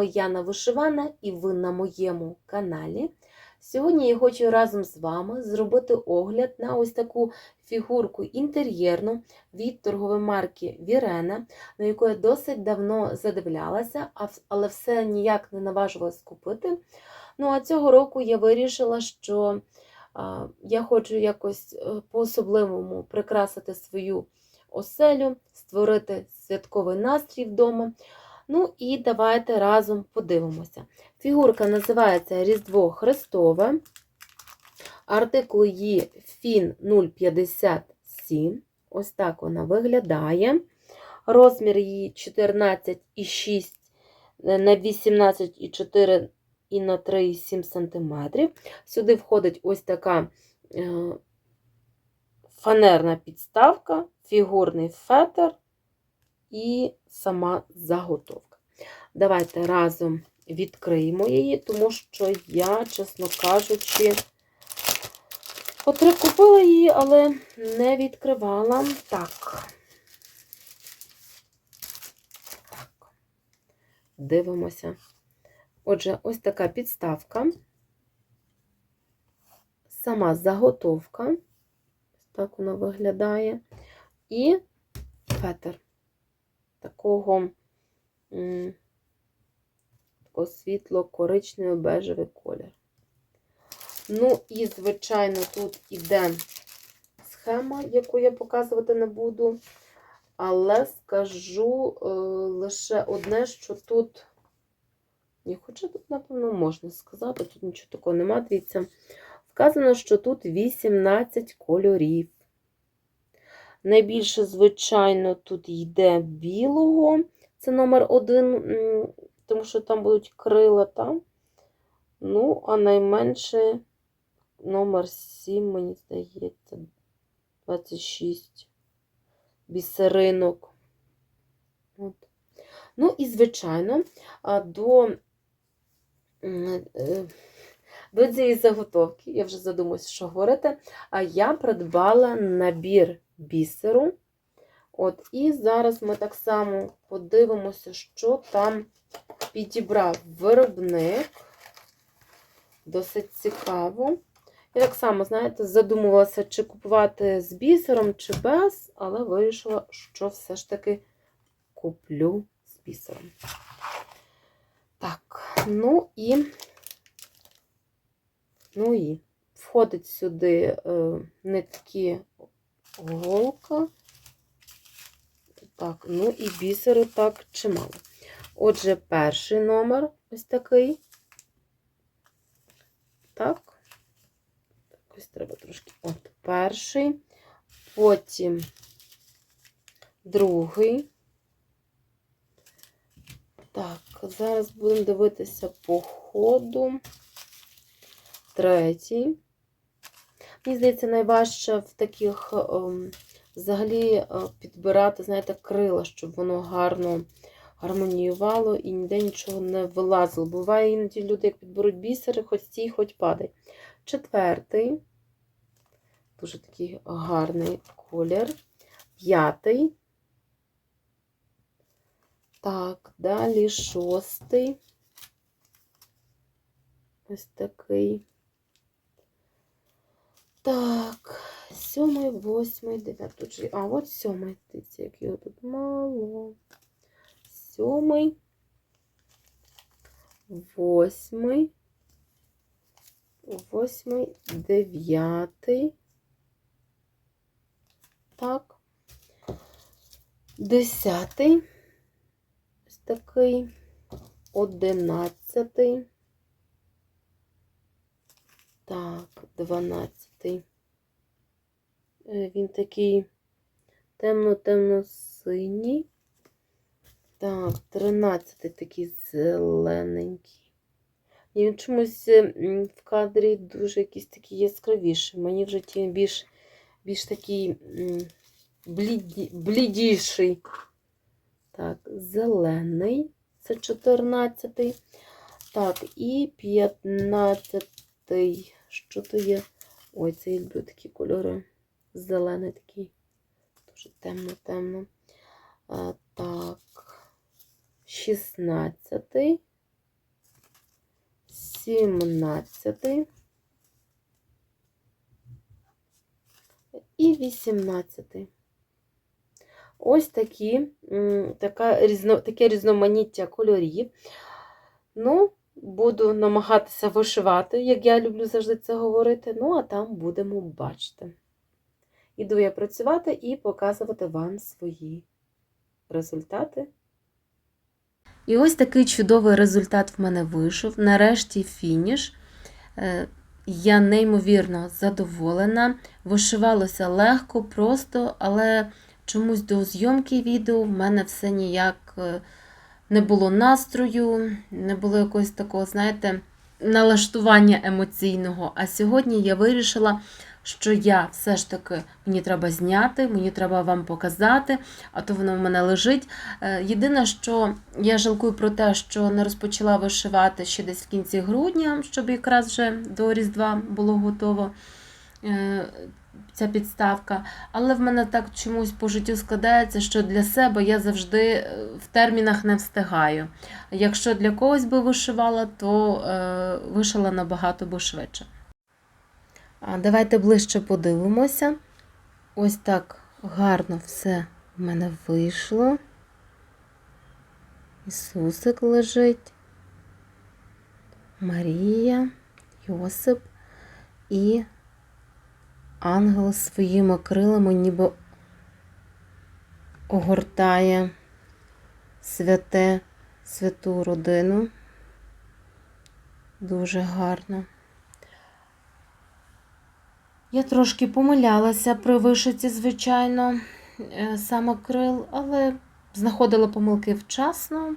Вами Яна Вишивана і ви на моєму каналі. Сьогодні я хочу разом з вами зробити огляд на ось таку фігурку інтер'єрну від торгової марки Вірена, на яку я досить давно задивлялася, але все ніяк не наважувалась купити. Ну а цього року я вирішила, що я хочу якось е, по-особливому прикрасити свою оселю, створити святковий настрій вдома. Ну і давайте разом подивимося. Фігурка називається Різдво Христове. Артикул її FIN 057. Ось так вона виглядає. Розмір її 14,6 на 18,4 і на 3,7 см. Сюди входить ось така е, фанерна підставка, фігурний фетр і сама заготовка. Давайте разом відкриємо її, тому що я, чесно кажучи, котре купила її, але не відкривала. Так. Так. Дивимося. Отже, ось така підставка. Сама заготовка. Так вона виглядає. І фетр такого, такого світло-коричневий бежевий колір. Ну, і, звичайно, тут іде схема, яку я показувати не буду. Але скажу е, лише одне, що тут, ні, хоча тут, напевно, можна сказати, тут нічого такого нема. Дивіться, вказано, що тут 18 кольорів. Найбільше, звичайно, тут йде білого, це номер один, тому що там будуть крила там. Ну, а найменше номер 7, мені здається, 26 бісеринок. От. Ну, і, звичайно, до, е, до цієї заготовки, я вже задумуюся, що говорити, а я придбала набір бісеру. От, І зараз ми так само подивимося, що там підібрав виробник. Досить цікаво. Я так само, знаєте, задумувалася, чи купувати з бісером, чи без, але вирішила, що все ж таки куплю з бісером. Так, ну і, ну і входить сюди е, нитки голка. Так, ну і бісеру так чимало. Отже, перший номер ось такий. Так. Ось треба трошки. От перший, потім другий. Так, зараз будемо дивитися по ходу. Третій. Мені здається, найважче в таких ем, взагалі е, підбирати, знаєте, крила, щоб воно гарно гармоніювало і ніде нічого не вилазило. Буває іноді люди, як підберуть бісери, хоч стій, хоч падай. Четвертий. Дуже такий гарний колір. П'ятий. Так, далі шостий. Ось такий. Так, сьомий, восьмий, дев'ятий. А, от сьомий. Дивіться, як його тут мало. Сьомий. Восьмий. Восьмий, дев'ятий. Так. Десятий. Ось такий. Одинадцятий. Так, дванадцятий. Е, Він такий темно-темно-синій. Так, тринадцятий такий зелененький. І він чомусь в кадрі дуже якийсь такий яскравіший. Мені вже ті більш, більш такий бліді, блідіший. Так, зелений. Це 14-й. Так, і 15-й. Що то є? Ой, це я люблю такі кольори. Зелений такий. Дуже темно-темно. Так. шістнадцятий, сімнадцятий і вісімнадцятий. Ось такі, така, різно, таке різноманіття кольорів. Ну, буду намагатися вишивати, як я люблю завжди це говорити. Ну, а там будемо бачити. Іду я працювати і показувати вам свої результати. І ось такий чудовий результат в мене вийшов. Нарешті фініш. Е, Я неймовірно задоволена. Вишивалося легко, просто, але чомусь до зйомки відео в мене все ніяк е, не було настрою, не було якогось такого, знаєте, налаштування емоційного. А сьогодні я вирішила, що я все ж таки мені треба зняти, мені треба вам показати, а то воно в мене лежить. Е, Єдине, що я жалкую про те, що не розпочала вишивати ще десь в кінці грудня, щоб якраз вже до Різдва було готово е, ця підставка. Але в мене так чомусь по життю складається, що для себе я завжди е, в термінах не встигаю. Якщо для когось би вишивала, то е, вишила набагато би швидше. А давайте ближче подивимося. Ось так гарно все в мене вийшло. Ісусик лежить, Марія, Йосип і ангел своїми крилами ніби огортає святе, святу родину. Дуже гарно. Я трошки помилялася при вишиті, звичайно, е, саме крил, але знаходила помилки вчасно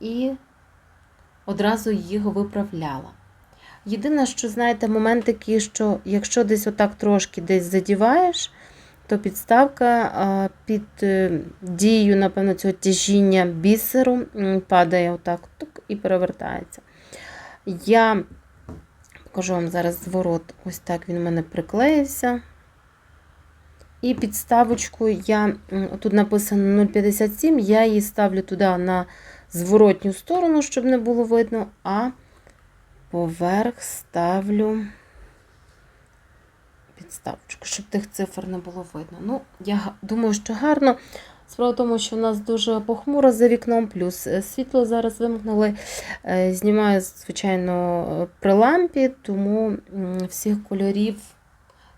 і одразу їх виправляла. Єдине, що, знаєте, момент такий, що якщо десь отак трошки десь задіваєш, то підставка під е, дією, напевно, цього тяжіння бісеру падає отак тук, і перевертається. Я покажу вам зараз зворот, ось так він у мене приклеївся. І підставочку я, тут написано 0,57, я її ставлю туди на зворотню сторону, щоб не було видно, а поверх ставлю підставочку, щоб тих цифр не було видно. Ну, я думаю, що гарно. Справа в тому, що в нас дуже похмуро за вікном, плюс е, світло зараз вимкнули. Е, Знімаю, звичайно, при лампі, тому всіх кольорів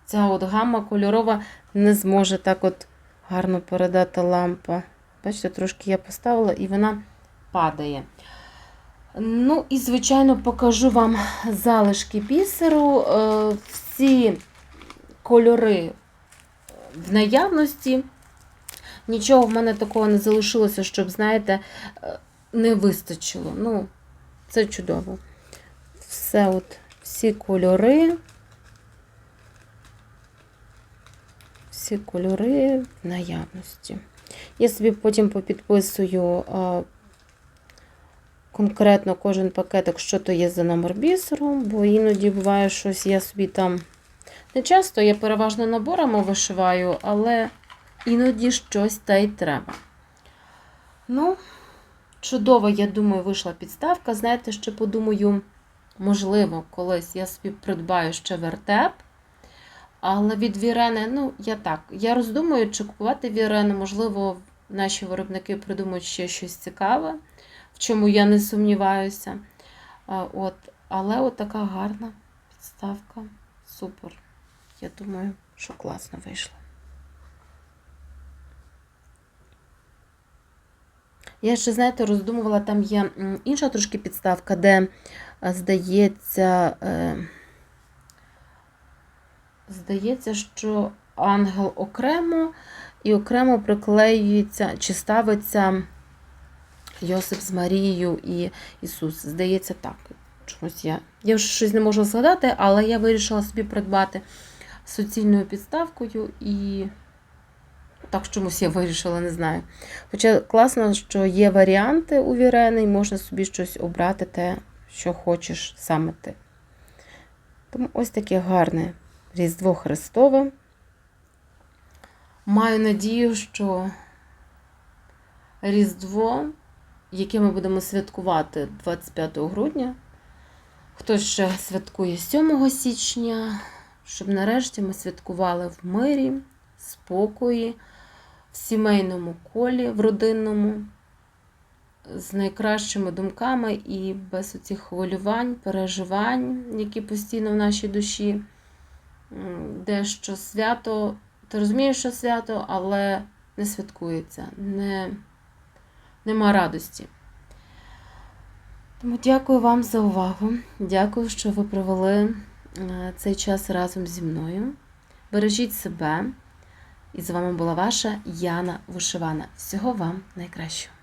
ця от гама кольорова не зможе так от гарно передати лампа. Бачите, трошки я поставила і вона падає. Ну і, звичайно, покажу вам залишки бісеру. Е, Всі кольори в наявності. Нічого в мене такого не залишилося, щоб, знаєте, е, не вистачило. Ну, це чудово. Все, от, всі кольори. Всі кольори в наявності. Я собі потім попідписую а, конкретно кожен пакетик, що то є за номер бісеру, бо іноді буває щось, я собі там не часто, я переважно наборами вишиваю, але іноді щось та й треба. Ну, чудово, я думаю, вийшла підставка. Знаєте, ще подумаю, можливо, колись я собі придбаю ще вертеп. Але від Вірени, ну, я так, я роздумую, чи купувати Вірени, можливо, наші виробники придумають ще щось цікаве, в чому я не сумніваюся. От, але от така гарна підставка. Супер. Я думаю, що класно вийшло. Я ще, знаєте, роздумувала, там є інша трошки підставка, де, здається, е, здається, що ангел окремо і окремо приклеюється чи ставиться Йосип з Марією і Ісус. Здається, так. Чомусь я. Я вже щось не можу згадати, але я вирішила собі придбати суцільною підставкою і так чомусь я вирішила, не знаю. Хоча класно, що є варіанти у Вірени, і можна собі щось обрати те, що хочеш саме ти. Тому ось таке гарне Різдво Христове. Маю надію, що Різдво яке ми будемо святкувати 25 грудня. Хтось ще святкує 7 січня, щоб нарешті ми святкували в мирі, спокої, в сімейному колі, в родинному, з найкращими думками і без оцих хвилювань, переживань, які постійно в нашій душі. Дещо свято, ти розумієш, що свято, але не святкується, не, нема радості. Тому дякую вам за увагу. Дякую, що ви провели е, цей час разом зі мною. Бережіть себе. І з вами була ваша Яна Вишивана. Всього вам найкращого.